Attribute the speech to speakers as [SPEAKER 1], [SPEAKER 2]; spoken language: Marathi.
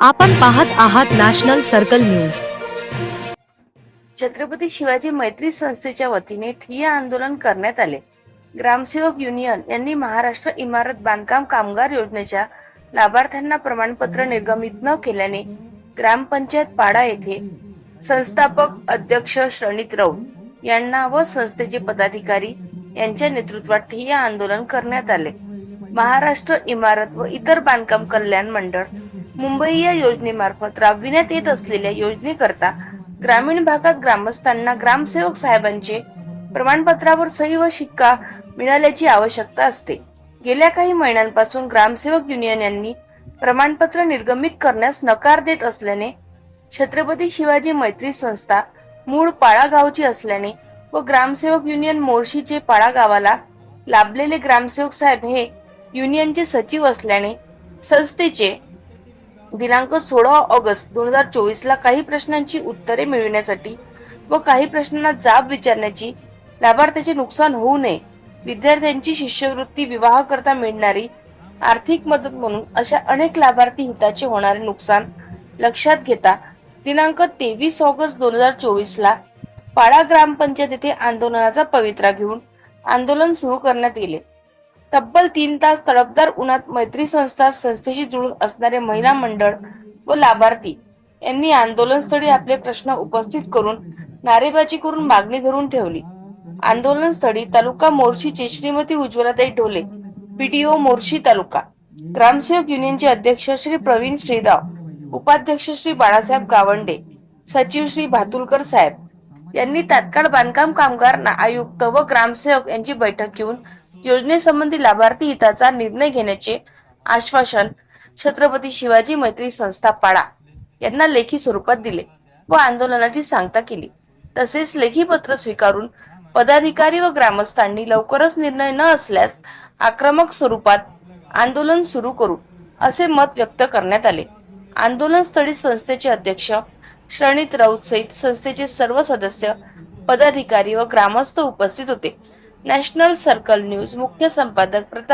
[SPEAKER 1] आपण पाहत आहात national circle news.
[SPEAKER 2] Chhatrapati Shivaji Maitri संस्थेच्या वतीने ठिय्या आंदोलन करण्यात आले. ग्रामसेवक युनियन यांनी महाराष्ट्र इमारत बांधकाम कामगार योजनेच्या लाभार्थ्यांना प्रमाणपत्र निर्गमित न केल्याने ग्रामपंचायत पाडा येथे संस्थापक अध्यक्ष श्रणित राऊत यांना व संस्थेचे पदाधिकारी यांच्या नेतृत्वात ठिय्या आंदोलन करण्यात आले. महाराष्ट्र इमारत व इतर बांधकाम कल्याण मंडळ मुंबई या योजनेमार्फत राबविण्यात येत असलेल्या योजनेकरता ग्रामीण भागात ग्रामस्थांना ग्रामसेवक साहेबांचे प्रमाणपत्रावर सही व शिक्का मिळाल्याची आवश्यकता असते. गेल्या काही महिन्यांपासून ग्रामसेवक युनियन यांनी प्रमाणपत्र निर्गमित करण्यास नकार देत असल्याने छत्रपती शिवाजी मैत्री संस्था मूळ पाळा गावची असल्याने व ग्रामसेवक युनियन मोर्शीचे पाळा गावाला लाभलेले ग्रामसेवक साहेब हे युनियनचे सचिव असल्याने संस्थेचे दिनांक सोळा ऑगस्ट दोन हजार चोवीस ला काही प्रश्नांची उत्तरे मिळविण्यासाठी व काही प्रश्नांना जाब विचारण्याची लाभार्थ्याचे नुकसान होऊ नये विद्यार्थ्यांची शिष्यवृत्ती विवाह करता मिळणारी आर्थिक मदत म्हणून अशा अनेक लाभार्थी हिताचे होणारे नुकसान लक्षात घेता दिनांक तेवीस ऑगस्ट दोन हजार चोवीस ला पाडा ग्रामपंचायत येथे आंदोलनाचा पवित्रा घेऊन आंदोलन सुरू करण्यात येले. तब्बल तीन तास तडफदार उन्हात मैत्री संस्था संस्थेशी जुळून असणारे महिला मंडळ व लाभार्थी यांनी आंदोलनस्थळी आपले प्रश्न उपस्थित करून नारेबाजी करून मागणी धरून ठेवली. आंदोलनस्थळी तालुका मोर्शीचे श्रीमती उज्ज्वलाताई ढोले पीडीओ मोर्शी तालुका ग्रामसेवक युनियनचे अध्यक्ष श्री प्रवीण श्रीराव उपाध्यक्ष श्री बाळासाहेब गावंडे सचिव श्री भातुलकर साहेब यांनी तात्काळ बांधकाम कामगार आयुक्त व ग्रामसेवक यांची बैठक घेऊन योजनेसंबंधी लाभार्थी हिताचा निर्णय घेण्याचे आश्वासन छत्रपती शिवाजी मैत्री संस्था पाडा यांना लेखी स्वरूपात दिले व आंदोलनाची सांगता केली. तसेच लेखी पत्र स्वीकारून पदाधिकारी व ग्रामस्थांनी लवकरच निर्णय न असल्यास आक्रमक स्वरूपात आंदोलन सुरू करू असे मत व्यक्त करण्यात आले. आंदोलन स्थळी संस्थेचे अध्यक्ष श्रणित राऊत सहित संस्थेचे सर्व सदस्य पदाधिकारी व ग्रामस्थ उपस्थित होते. नॅशनल सर्कल न्यूज मुख्य संपादक प्रताप